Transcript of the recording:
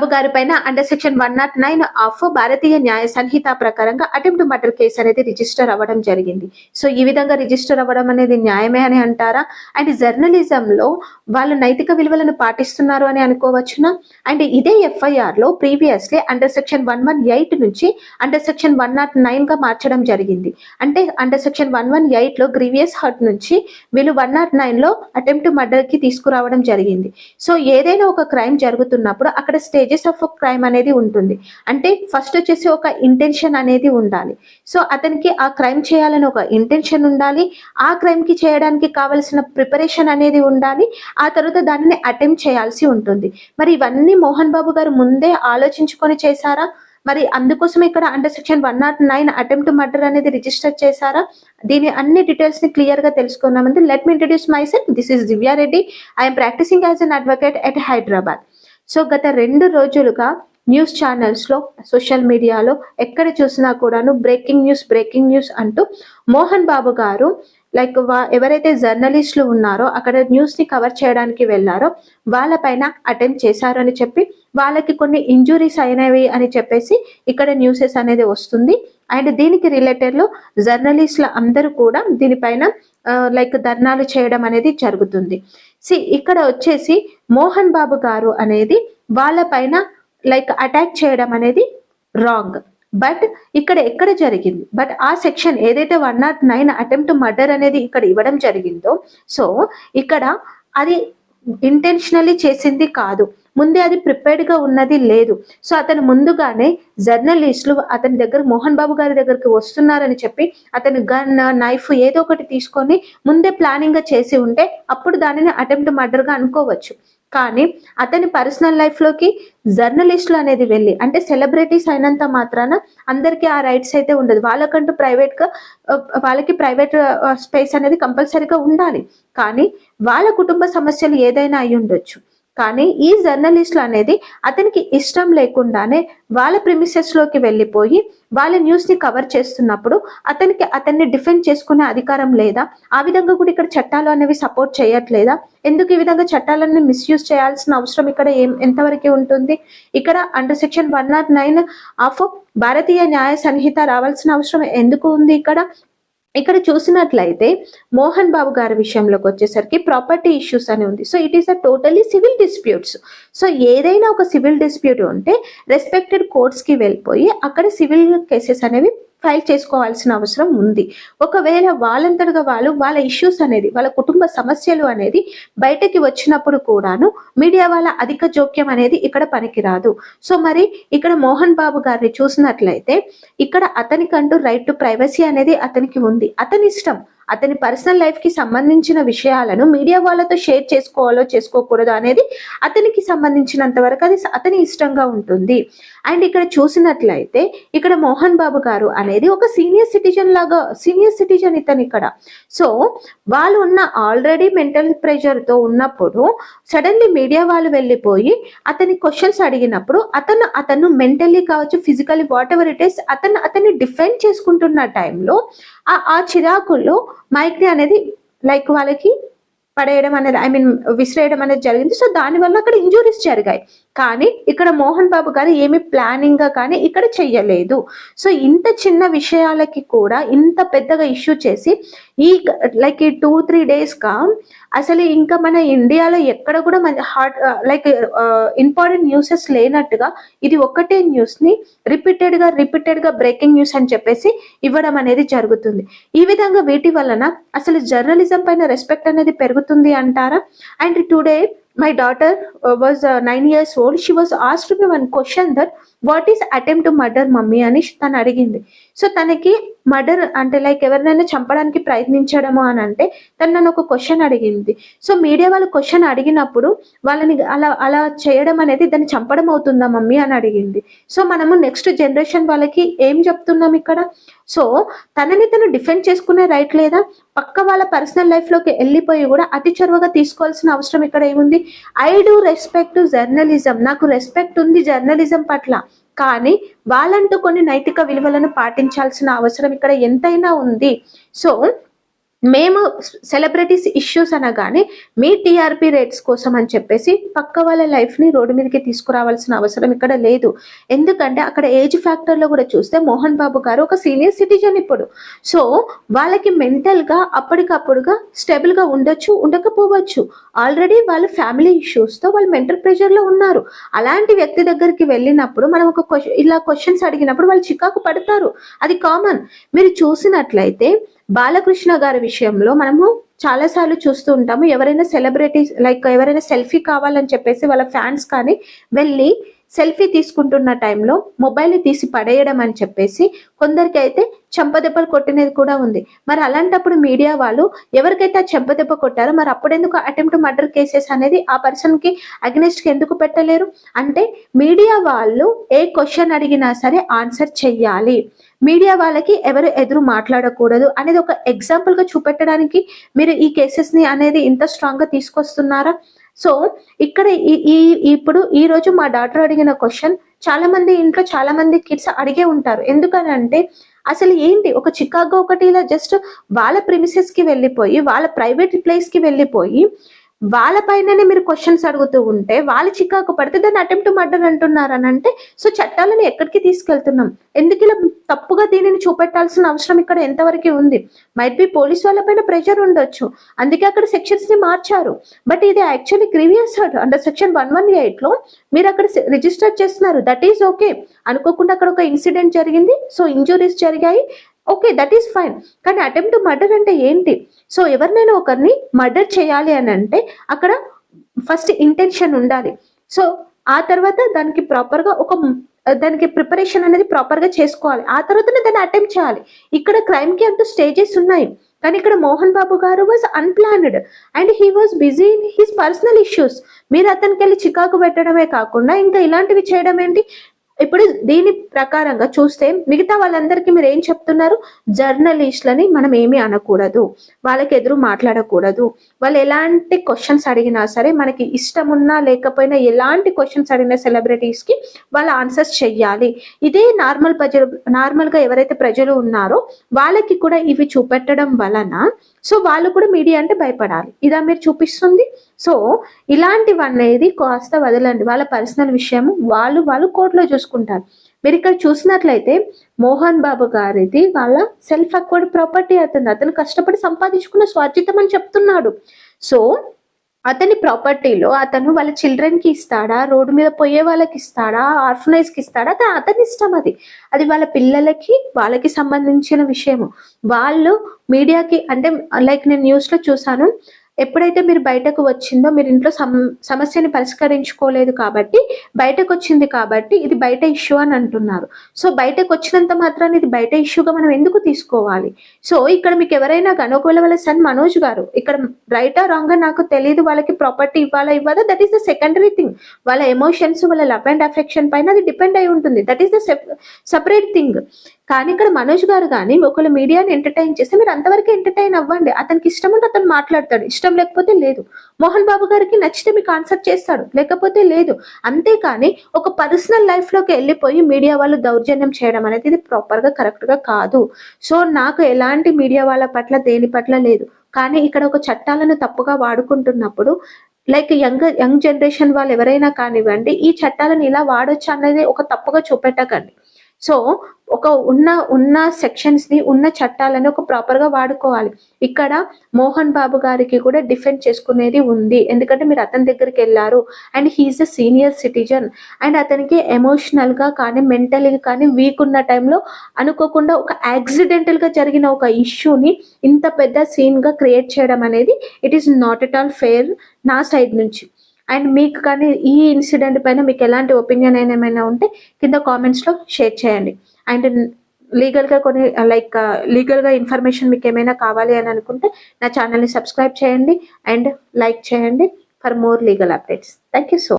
బాబు గారి పైన under section one nought nine of Bharatiya Nyaya Sanhita ప్రకారంగా అటెంప్ట్ మర్డర్ కేసు అనేది రిజిస్టర్ అవ్వడం జరిగింది. సో ఈ విధంగా రిజిస్టర్ అవ్వడం అనేది న్యాయమే అని అంటారా? అండ్ జర్నలిజం లో వాళ్ళు నైతిక విలువలను పాటిస్తున్నారు అని అనుకోవచ్చునా? అండ్ ఇదే ఎఫ్ఐఆర్లో previously under section one one eight నుంచి అండర్ సెక్షన్ వన్ నాట్ నైన్గా మార్చడం జరిగింది. అంటే అండర్ సెక్షన్ వన్ వన్ ఎయిట్లో గ్రీవియస్ హర్ట్ నుంచి వీళ్ళు వన్ నాట్ నైన్లో అటెంప్ట్ మర్డర్కి తీసుకురావడం జరిగింది. సో ఏదైనా ఒక క్రైమ్ జరుగుతున్నప్పుడు అక్కడ స్టేజెస్ ఆఫ్ క్రైమ్ అనేది ఉంటుంది. అంటే ఫస్ట్ వచ్చేసి ఒక ఇంటెన్షన్ అనేది ఉండాలి. సో అతనికి ఆ క్రైమ్ చేయాలని ఒక ఇంటెన్షన్ ఉండాలి. ఆ క్రైమ్కి చేయడానికి కావలసిన ప్రిపరేషన్ అనేది ఉండాలి. ఆ తర్వాత దానిని అటెంప్ట్ చేయాల్సి ఉంటుంది. మరి ఇవన్నీ మోహన్ బాబు గారు ముందే ఆలోచించుకొని చేశారా? మరి అందుకోసం ఇక్కడ under section one nought nine attempt murder అనేది రిజిస్టర్ చేశారా? దీని అన్ని డీటెయిల్స్ని క్లియర్గా తెలుసుకున్నామంటే let me introduce my self this is Divya Reddy I'm practising as an advocate at Hyderabad so గత రెండు రోజులుగా న్యూస్ ఛానల్స్లో సోషల్ మీడియాలో ఎక్కడ చూసినా కూడాను బ్రేకింగ్ న్యూస్ బ్రేకింగ్ న్యూస్ అంటూ మోహన్ బాబు గారు లైక్ వా ఎవరైతే జర్నలిస్టులు ఉన్నారో అక్కడ న్యూస్ని కవర్ చేయడానికి వెళ్ళారో వాళ్ళపైన అటెంప్ట్ చేశారు అని చెప్పి వాళ్ళకి కొన్ని ఇంజురీస్ అయినవి అని చెప్పేసి ఇక్కడ న్యూసెస్ అనేది వస్తుంది. అండ్ దీనికి రిలేటెడ్లో జర్నలిస్టులు అందరూ కూడా దీనిపైన లైక్ ధర్నాలు చేయడం అనేది జరుగుతుంది. సి ఇక్కడ వచ్చేసి మోహన్ బాబు గారు అనేది వాళ్ళపైన లైక్ అటాక్ చేయడం అనేది రాంగ్. బట్ ఇక్కడ ఎక్కడ జరిగింది? బట్ ఆ సెక్షన్ ఏదైతే one nought nine attempt murder అనేది ఇక్కడ ఇవ్వడం జరిగిందో సో ఇక్కడ అది ఇంటెన్షనల్లీ చేసింది కాదు. ముందే అది ప్రిపేర్డ్గా ఉన్నది లేదు. సో అతను ముందుగానే జర్నలిస్టులు అతని దగ్గర మోహన్ బాబు గారి దగ్గరికి వస్తున్నారని చెప్పి అతను గన్ నైఫ్ ఏదో ఒకటి తీసుకొని ముందే ప్లానింగ్గా చేసి ఉంటే అప్పుడు దానిని అటెంప్ట్ మర్డర్గా అనుకోవచ్చు. కానీ అతని పర్సనల్ లైఫ్లోకి జర్నలిస్టులు అనేది వెళ్ళి అంటే సెలబ్రిటీస్ అయినంత మాత్రాన అందరికీ ఆ రైట్స్ అయితే ఉండదు. వాళ్ళకంటూ ప్రైవేట్గా వాళ్ళకి ప్రైవేట్ స్పేస్ అనేది కంపల్సరీగా ఉండాలి. కానీ వాళ్ళ కుటుంబ సమస్యలు ఏదైనా అయి ఉండొచ్చు కానీ ఈ జర్నలిస్టులు అనేది అతనికి ఇష్టం లేకుండానే వాళ్ళ ప్రిమిసెస్లోకి వెళ్ళిపోయి వాళ్ళ న్యూస్ని కవర్ చేస్తున్నప్పుడు అతనికి అతన్ని డిఫెండ్ చేసుకునే అధికారం లేదా ఆ విధంగా కూడా ఇక్కడ చట్టాలు అనేవి సపోర్ట్ చేయట్లేదా? ఎందుకు ఈ విధంగా చట్టాలన్నీ మిస్యూజ్ చేయాల్సిన అవసరం ఇక్కడ ఏం ఎంతవరకు ఉంటుంది? ఇక్కడ under section one nought nine of Bharatiya Nyaya Sanhita రావాల్సిన అవసరం ఎందుకు ఉంది ఇక్కడ? ఇక్కడ చూసినట్లయితే మోహన్ బాబు గారి విషయంలోకి వచ్చేసరికి ప్రాపర్టీ ఇష్యూస్ అని ఉంది. So it is a totally civil disputes so ఏదైనా ఒక సివిల్ డిస్ప్యూట్ ఉంటే రెస్పెక్టెడ్ కోర్ట్స్కి వెళ్ళిపోయి అక్కడ సివిల్ కేసెస్ అనేవి ఫైల్ చేసుకోవాల్సిన అవసరం ఉంది. ఒకవేళ వాళ్ళంతటిగా వాళ్ళు వాళ్ళ ఇష్యూస్ అనేది వాళ్ళ కుటుంబ సమస్యలు అనేది బయటకి వచ్చినప్పుడు కూడాను మీడియా వాళ్ళ అధిక జోక్యం అనేది ఇక్కడ పనికిరాదు. సో మరి ఇక్కడ మోహన్ బాబు గారిని చూసినట్లయితే ఇక్కడ అతనికంటూ రైట్ టు ప్రైవసీ అనేది అతనికి ఉంది. అతని ఇష్టం అతని పర్సనల్ లైఫ్కి సంబంధించిన విషయాలను మీడియా వాళ్ళతో షేర్ చేసుకోవాలో చేసుకోకూడదు అనేది అతనికి సంబంధించినంత వరకు అది అతని ఇష్టంగా ఉంటుంది. అండ్ ఇక్కడ చూసినట్లయితే ఇక్కడ మోహన్ బాబు గారు అనేది ఒక సీనియర్ సిటిజన్ లాగా సీనియర్ సిటిజన్ ఇతను ఇక్కడ. సో వాళ్ళు ఉన్న ఆల్రెడీ మెంటల్ ప్రెషర్తో ఉన్నప్పుడు సడన్లీ మీడియా వాళ్ళు వెళ్ళిపోయి అతని క్వశ్చన్స్ అడిగినప్పుడు అతను అతను మెంటల్లీ కావచ్చు physically whatever it is అతను అతన్ని డిఫెండ్ చేసుకుంటున్న టైంలో ఆ చిరాకుల్లో మైగ్రేన్ అనేది లైక్ వాళ్ళకి పడేయడం అనేది ఐ మీన్ విసిరేయడం అనేది జరిగింది. సో దానివల్ల అక్కడ ఇంజురీస్ జరిగాయి. కానీ ఇక్కడ మోహన్ బాబు గారు ఏమి ప్లానింగ్గా కానీ ఇక్కడ చెయ్యలేదు. సో ఇంత చిన్న విషయాలకి కూడా ఇంత పెద్దగా ఇష్యూ చేసి ఈ లైక్ ఈ టూ త్రీ డేస్గా అసలు ఇంకా మన ఇండియాలో ఎక్కడ కూడా మన హార్ట్ లైక్ ఇంపార్టెంట్ న్యూసెస్ లేనట్టుగా ఇది ఒకటే న్యూస్ని రిపీటెడ్గా రిపీటెడ్గా బ్రేకింగ్ న్యూస్ అని చెప్పేసి ఇవ్వడం అనేది జరుగుతుంది. ఈ విధంగా వీటి వలన అసలు జర్నలిజం పైన రెస్పెక్ట్ అనేది పెరుగుతుంది అంటారా? And today my daughter uh, was uh, nine years old. She was asked me one question that what is attempt to murder mummy అని తను అడిగింది. సో తనకి మర్డర్ అంటే లైక్ ఎవరినైనా చంపడానికి ప్రయత్నించడము అని అంటే తను నన్ను ఒక క్వశ్చన్ అడిగింది. సో మీడియా వాళ్ళు క్వశ్చన్ అడిగినప్పుడు వాళ్ళని అలా అలా చేయడం అనేది దాన్ని చంపడం అవుతుందా మమ్మీ అని అడిగింది. సో మనము నెక్స్ట్ జనరేషన్ వాళ్ళకి ఏం చెప్తున్నాం ఇక్కడ? సో తనని తను డిఫెండ్ చేసుకునే రైట్ లేదా పక్క వాళ్ళ పర్సనల్ లైఫ్లోకి వెళ్ళిపోయి కూడా అతి చొరవగా తీసుకోవాల్సిన అవసరం ఇక్కడ ఏముంది? ఐ డూ రెస్పెక్ట్ జర్నలిజం నాకు రెస్పెక్ట్ ఉంది జర్నలిజం పట్ల. కానీ వాళ్ళంటూ కొన్ని నైతిక విలువలను పాటించాల్సిన అవసరం ఇక్కడ ఎంతైనా ఉంది. సో మేము సెలబ్రిటీస్ ఇష్యూస్ అనగానే మీ టీఆర్పీ రేట్స్ కోసం అని చెప్పేసి పక్క వాళ్ళ లైఫ్ని రోడ్డు మీదకి తీసుకురావాల్సిన అవసరం ఇక్కడ లేదు. ఎందుకంటే అక్కడ ఏజ్ ఫ్యాక్టర్లో కూడా చూస్తే మోహన్ బాబు గారు ఒక సీనియర్ సిటిజన్ ఇప్పుడు. సో వాళ్ళకి మెంటల్గా అప్పటికప్పుడుగా స్టేబుల్గా ఉండొచ్చు ఉండకపోవచ్చు. ఆల్రెడీ వాళ్ళ ఫ్యామిలీ ఇష్యూస్తో వాళ్ళు మెంటల్ ప్రెషర్లో ఉన్నారు. అలాంటి వ్యక్తి దగ్గరికి వెళ్ళినప్పుడు మనం ఒక ఇలా క్వశ్చన్స్ అడిగినప్పుడు వాళ్ళు చికాకు పడతారు. అది కామన్ మీరు చూసినట్లయితే బాలకృష్ణ గారి విషయంలో మనము చాలాసార్లు చూస్తూ ఉంటాము. ఎవరైనా సెలబ్రిటీస్ లైక్ ఎవరైనా సెల్ఫీ కావాలని చెప్పేసి వాళ్ళ ఫ్యాన్స్ కానీ వెళ్ళి సెల్ఫీ తీసుకుంటున్న టైంలో మొబైల్ని తీసి పడేయడం అని చెప్పేసి కొందరికి అయితే చెంపదెబ్బలు కొట్టినది కూడా ఉంది. మరి అలాంటప్పుడు మీడియా వాళ్ళు ఎవరికైతే ఆ చెంపదెబ్బ కొట్టారో మరి అప్పుడెందుకు అటెంప్ట్ మర్డర్ కేసెస్ అనేది ఆ పర్సన్కి అగ్నెస్ట్కి ఎందుకు పెట్టలేరు? అంటే మీడియా వాళ్ళు ఏ క్వశ్చన్ అడిగినా సరే ఆన్సర్ చెయ్యాలి. మీడియా వాళ్ళకి ఎవరు ఎదురు మాట్లాడకూడదు అనేది ఒక ఎగ్జాంపుల్గా చూపెట్టడానికి మీరు ఈ కేసెస్ని అనేది ఇంత స్ట్రాంగ్గా తీసుకొస్తున్నారా? సో ఇక్కడ ఈ ఇప్పుడు ఈ రోజు మా డాక్టర్ అడిగిన క్వశ్చన్ చాలా మంది ఇంట్లో చాలా మంది కిడ్స్ అడిగే ఉంటారు. ఎందుకనంటే అసలు ఏంటి? ఒక చికాగో ఒకటి ఇలా జస్ట్ వాళ్ళ ప్రిమిసెస్కి వెళ్ళిపోయి వాళ్ళ ప్రైవేట్ ప్లేస్కి వెళ్ళిపోయి వాళ్ళ పైననే మీరు క్వశ్చన్స్ అడుగుతూ ఉంటే వాళ్ళు చికాకు పడితే దాన్ని అటెంప్ట్ మర్డర్ అంటున్నారు అని అంటే సో చట్టాలను ఎక్కడికి తీసుకెళ్తున్నాం? ఎందుకు ఇలా తప్పుగా దీనిని చూపెట్టాల్సిన అవసరం ఇక్కడ ఎంతవరకు ఉంది? మైట్ బి పోలీస్ వాళ్ళ పైన ప్రెషర్ ఉండొచ్చు. అందుకే అక్కడ సెక్షన్స్ని మార్చారు. బట్ ఇది actually previous under section one one ఎయిట్లో మీరు అక్కడ రిజిస్టర్ చేస్తున్నారు. దట్ ఈస్ ఓకే అనుకోకుండా అక్కడ ఒక ఇన్సిడెంట్ జరిగింది. సో ఇంజురీస్ జరిగాయి. ఓకే దట్ ఈస్ ఫైన్ కానీ అటెంప్ట్ మర్డర్ అంటే ఏంటి? సో ఎవరినైనా ఒకరిని మర్డర్ చేయాలి అని అంటే అక్కడ ఫస్ట్ ఇంటెన్షన్ ఉండాలి. సో ఆ తర్వాత దానికి ప్రాపర్గా ఒక దానికి ప్రిపరేషన్ అనేది ప్రాపర్గా చేసుకోవాలి. ఆ తర్వాతనే దాన్ని అటెంప్ట్ చేయాలి. ఇక్కడ క్రైమ్కి అంటూ స్టేజెస్ ఉన్నాయి. కానీ ఇక్కడ మోహన్ బాబు గారు was unplanned and he was busy in his personal issues మీరు అతనికి వెళ్ళి చికాకు పెట్టడమే కాకుండా ఇంకా ఇలాంటివి చేయడం ఏంటి? ఇప్పుడు దీని ప్రకారంగా చూస్తే మిగతా వాళ్ళందరికీ మీరు ఏం చెప్తున్నారు? జర్నలిస్ట్లని మనం ఏమీ అనకూడదు. వాళ్ళకి ఎదురు మాట్లాడకూడదు. వాళ్ళు ఎలాంటి క్వశ్చన్స్ అడిగినా సరే మనకి ఇష్టం ఉన్నా లేకపోయినా ఎలాంటి క్వశ్చన్స్ అడిగిన సెలబ్రిటీస్కి వాళ్ళ ఆన్సర్స్ చెయ్యాలి. ఇదే నార్మల్ ప్రజలు నార్మల్గా ఎవరైతే ప్రజలు ఉన్నారో వాళ్ళకి కూడా ఇవి చూపెట్టడం వలన సో వాళ్ళు కూడా మీడియా అంటే భయపడాలి. ఇదా మీరు చూపిస్తుంది? సో ఇలాంటివన్నీ కాస్త వదలండి. వాళ్ళ పర్సనల్ విషయం వాళ్ళు వాళ్ళు కోర్టులో చూసుకుంటారు. మీరు ఇక్కడ చూసినట్లయితే మోహన్ బాబు గారిది వాళ్ళ సెల్ఫ్ అక్వర్డ్ ప్రాపర్టీ అవుతుంది అతను కష్టపడి సంపాదించుకున్న స్వార్జితం అని చెప్తున్నాడు. సో అతని ప్రాపర్టీలో అతను వాళ్ళ చిల్డ్రన్కి ఇస్తాడా? రోడ్డు మీద పోయే వాళ్ళకి ఇస్తాడా? ఆర్ఫనైజ్కి ఇస్తాడా? అతని ఇష్టం అది. అది వాళ్ళ పిల్లలకి వాళ్ళకి సంబంధించిన విషయము. వాళ్ళు మీడియాకి అంటే లైక్ నేను న్యూస్లో చూసాను ఎప్పుడైతే మీరు బయటకు వచ్చిందో మీరు ఇంట్లో సమస్యని పరిష్కరించుకోలేదు కాబట్టి బయటకు వచ్చింది కాబట్టి ఇది బయట ఇష్యూ అని అంటున్నారు. సో బయటకు వచ్చినంత మాత్రాన్ని ఇది బయట ఇష్యూగా మనం ఎందుకు తీసుకోవాలి? సో ఇక్కడ మీకు ఎవరైనా కానీ ఒకవేళ వాళ్ళ సన్ మనోజ్ గారు ఇక్కడ రైటా రాంగ్ నాకు తెలియదు వాళ్ళకి ప్రాపర్టీ ఇవ్వాలా ఇవ్వాలా that is the secondary thing వాళ్ళ ఎమోషన్స్ వాళ్ళ లవ్ అండ్ అఫెక్షన్ పైన అది డిపెండ్ అయి ఉంటుంది. That is the separate thing కానీ ఇక్కడ మనోజ్ గారు కానీ ఒకళ్ళు మీడియాని ఎంటర్టైన్ చేస్తే మీరు అంతవరకు ఎంటర్టైన్ అవ్వండి. అతనికి ఇష్టం ఉంటే అతను మాట్లాడతాడు. ఇష్టం లేకపోతే లేదు. మోహన్ బాబు గారికి నచ్చితే మీకు ఆన్సర్ చేస్తాడు. లేకపోతే లేదు. అంతేకాని ఒక పర్సనల్ లైఫ్లోకి వెళ్ళిపోయి మీడియా వాళ్ళు దౌర్జన్యం చేయడం అనేది ఇది ప్రాపర్గా కరెక్ట్గా కాదు. సో నాకు ఎలాంటి మీడియా వాళ్ళ పట్ల దేని పట్ల లేదు. కానీ ఇక్కడ ఒక చట్టాలను తప్పుగా వాడుకుంటున్నప్పుడు లైక్ యంగ్ యంగ్ జనరేషన్ వాళ్ళు ఎవరైనా కానివ్వండి ఈ చట్టాలను ఇలా వాడొచ్చు అనేది ఒక తప్పుగా చూపెట్టకండి. సో ఒక ఉన్న ఉన్న సెక్షన్స్ని ఉన్న చట్టాలని ఒక ప్రాపర్గా వాడుకోవాలి. ఇక్కడ మోహన్ బాబు గారికి కూడా డిఫెండ్ చేసుకునేది ఉంది. ఎందుకంటే మీరు అతని దగ్గరికి వెళ్ళారు. And he is a senior citizen and అతనికి ఎమోషనల్గా కానీ మెంటలీ కానీ వీక్ ఉన్న టైంలో అనుకోకుండా ఒక యాక్సిడెంటల్గా జరిగిన ఒక ఇష్యూని ఇంత పెద్ద సీన్గా క్రియేట్ చేయడం అనేది it is not at all fair నా సైడ్ నుంచి. అండ్ మీకు కానీ ఈ ఇన్సిడెంట్ పైన మీకు ఎలాంటి ఒపీనియన్ అయినా ఏమైనా ఉంటే కింద కామెంట్స్లో షేర్ చేయండి. అండ్ లీగల్గా కొన్ని లైక్ లీగల్గా ఇన్ఫర్మేషన్ మీకు ఏమైనా కావాలి అని అనుకుంటే నా ఛానల్ని సబ్స్క్రైబ్ చేయండి. అండ్ లైక్ చేయండి for more legal updates thank you so